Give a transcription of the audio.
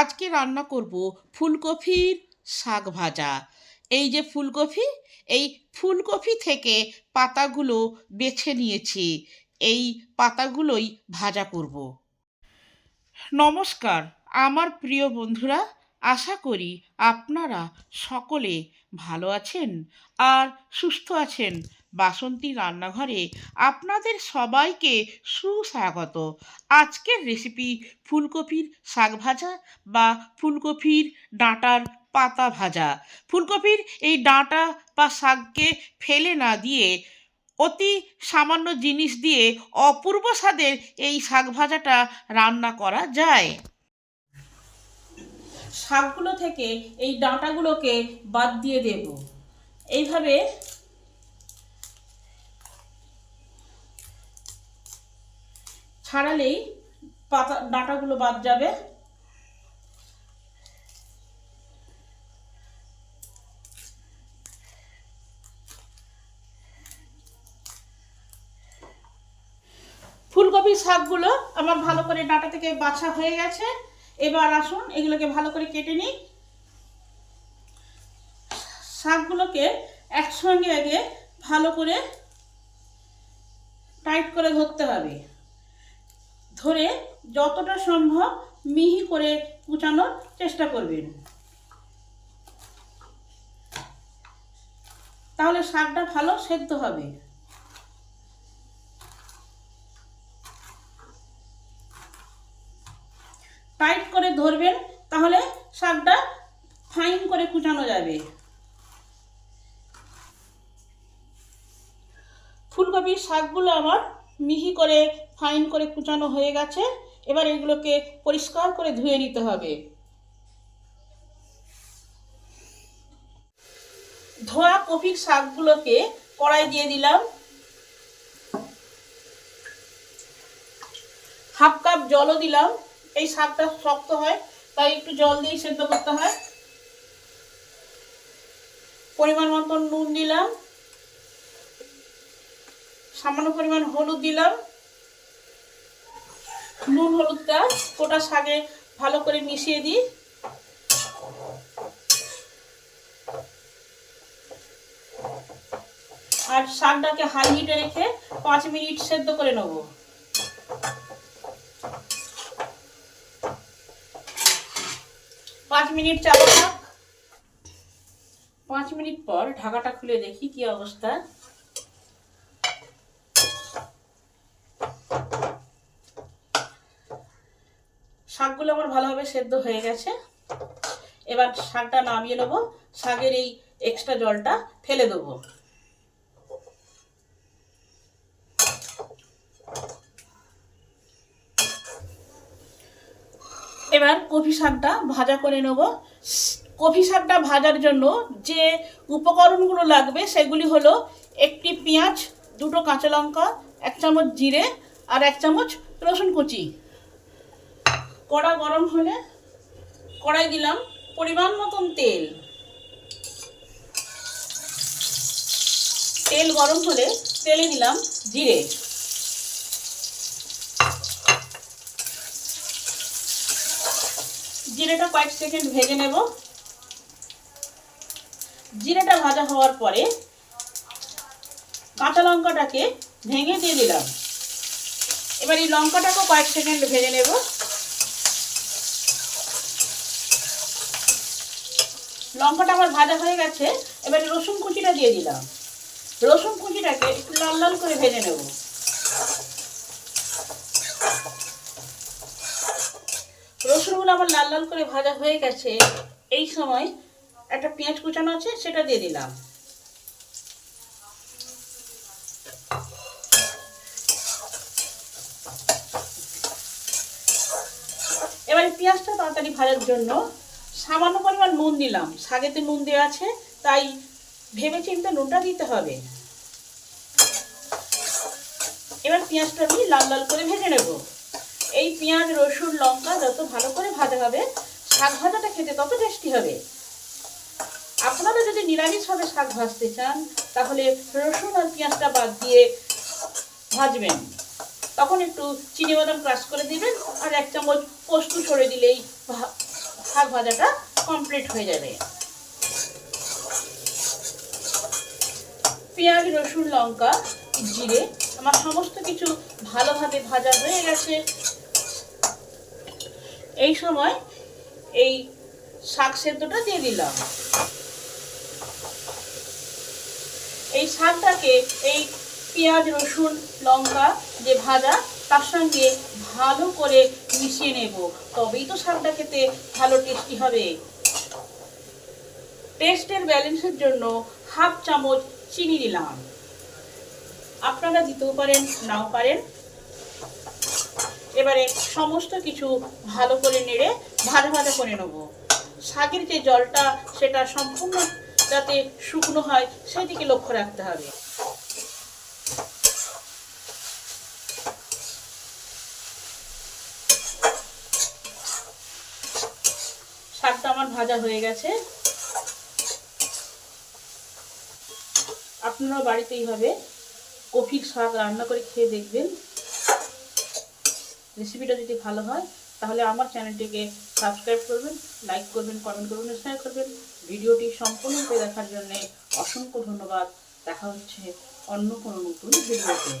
আজকে রান্না করব ফুলকপির শাক ভাজা। এই যে ফুলকপি, এই ফুলকপি থেকে পাতাগুলো বেছে নিয়েছি। এই পাতাগুলোই ভাজা করব। নমস্কার, আমার প্রিয় বন্ধুরা, আশা করি আপনারা সকলে ভালো আছেন আর সুস্থ আছেন। বাসন্তী রান্নাঘরে আপনাদের সবাইকে সুস্বাগত। আজকের রেসিপি ফুলকপির শাক ভাজা বা ফুলকপির ডাঁটার পাতা ভাজা। ফুলকপির এই ডাঁটা বা শাককে ফেলে না দিয়ে, অতি সামান্য জিনিস দিয়ে অপূর্ব স্বাদের এই শাক ভাজাটা রান্না করা যায়। শাকগুলো থেকে এই ডাঁটাগুলোকে বাদ দিয়ে দেব। এইভাবে ছাড়ালেই পাতা ডাঁটাগুলো বাদ যাবে। ফুলকপির শাকগুলো আমার ভালো করে ডাঁটা থেকে বাছা হয়ে গেছে। এবার আসুন, এগুলোকে ভালো করে কেটে নিই। শাকগুলোকে একসঙ্গে আগে ভালো করে টাইট করে ধরতে হবে। ধরে যতটা সম্ভব মিহি করে কুচানোর চেষ্টা করবেন। তাহলে শাকটা ভালো সেদ্ধ হবে। টাইট করে ধরবেন, তাহলে শাকটা ফাইন করে কুচানো যাবে। ফুলকপির শাকগুলো আমার মিহি করে, ফাইন করে কুচানো হয়ে গেছে। এবার এগুলোকে পরিষ্কার করে ধুয়ে নিতে হবে। ধোয়া কপির শাকগুলোকে কড়াই দিয়ে দিলাম। হাফ কাপ জলও দিলাম। এই শাকটা শক্ত হয়, তাই একটু জল দিয়ে সেদ্ধ করতে হয়। পরিমাণ মতন নুন দিলাম। সামান্য পরিমাণ হলুদ দিলাম। নুন হলুদটা গোটা শাকে ভালো করে মিশিয়ে দিই। আর শাকটাকে হাই হিটে রেখে পাঁচ মিনিট সেদ্ধ করে নেব। পাঁচ মিনিট চাপা পাঁচ মিনিট পর ঢাকাটা খুলে দেখি কি অবস্থা। শাকগুলো আমার ভালোভাবে সেদ্ধ হয়ে গেছে। এবার শাকটা নামিয়ে নেব। শাকের এই এক্সট্রা জলটা ফেলে দেবো। এবার কফি শাকটা ভাজা করে নেব। কফি শাকটা ভাজার জন্য যে উপকরণগুলো লাগবে সেগুলি হলো একটি পেঁয়াজ, দুটো কাঁচা লঙ্কা, এক চামচ জিরে আর এক চামচ রসুন কুচি। কড়া গরম হলে কড়াই দিলাম পরিমাণ মতন তেল। তেল গরম হলে তেলে দিলাম জিরে। জিরেটা কয়েক সেকেন্ড ভেজে নেব। জিরেটা ভাজা হওয়ার পরে কাঁচা লঙ্কাটাকে ভেঙে দিয়ে দিলাম। এবার এই লঙ্কাটাকেও কয়েক সেকেন্ড ভেজে নেব। লঙ্কাটা আমার ভাজা হয়ে গেছে, এবার রসুন কুচিটা দিয়ে দিলাম। রসুন কুচিটাকে একটু লাল লাল করে ভেজে নেব। রসুনগুলো আমার লাল লাল করে ভাজা হয়ে গেছে। এই সময় একটা পেঁয়াজ কুচানো আছে, সেটা দিয়ে দিলাম। এবার পেঁয়াজটা তাড়াতাড়ি ভাজার জন্য সামান্য পরিমাণ নুন দিলাম শাকেতে নুন দেওয়া আছে, তাই ভেবে চিন্তে নুনটা দিতে হবে। এবার পেঁয়াজটা আমি লাল লাল করে ভেজে নেব। এই পেঁয়াজ, রসুন, লঙ্কা যত ভালো করে ভাজা হবে, শাক ভাজাটা খেতে তত টেস্টি হবে। আপনারা যদি নিরামিষভাবে শাক ভাজতে চান, তাহলে রসুন আর পেঁয়াজটা বাদ দিয়ে ভাজবেন। তখন একটু চিনি বাদাম ক্রাশ করে দিবেন, আর এক চামচ ভাজাটা কমপ্লিট হয়ে যাবে। পেঁয়াজ, রসুন, লঙ্কা, জিরে, আমার সমস্ত কিছু ভালোভাবে ভাজা হয়ে গেছে। এই সময় এই শাক সেদ্ধটা দিয়ে দিলাম। এই শাকটাকে এই পেঁয়াজ, রসুন, লঙ্কা যে ভাজা তার সঙ্গে ভালো করে মিশিয়ে নেব। তবেই তো শাকটা খেতে ভালো টেস্টি হবে। টেস্টের ব্যালেন্সের জন্য হাফ চামচ চিনি দিলাম। আপনারা দিতেও পারেন, নাও পারেন। এবারে সমস্ত কিছু ভালো করে নেড়ে, ভাজা ভাজা করে নেব। শাকের যে জলটা, সেটা সম্পূর্ণ যাতে শুকনো হয়, সেদিকে লক্ষ্য রাখতে হবে শাকটা আমার ভাজা হয়ে গেছে। আপনারা বাড়িতে এইভাবে কফির শাক রান্না করে খেয়ে দেখবেন। রেসিপিটা যদি ভালো হয়, তাহলে আমার চ্যানেলটিকে সাবস্ক্রাইব করবেন, লাইক করবেন, কমেন্ট করবেন শেয়ার করবেন। ভিডিওটি সম্পূর্ণরূপে দেখার জন্য অসংখ্য ধন্যবাদ। দেখা হচ্ছে অন্য কোনো নতুন ভিডিওতে।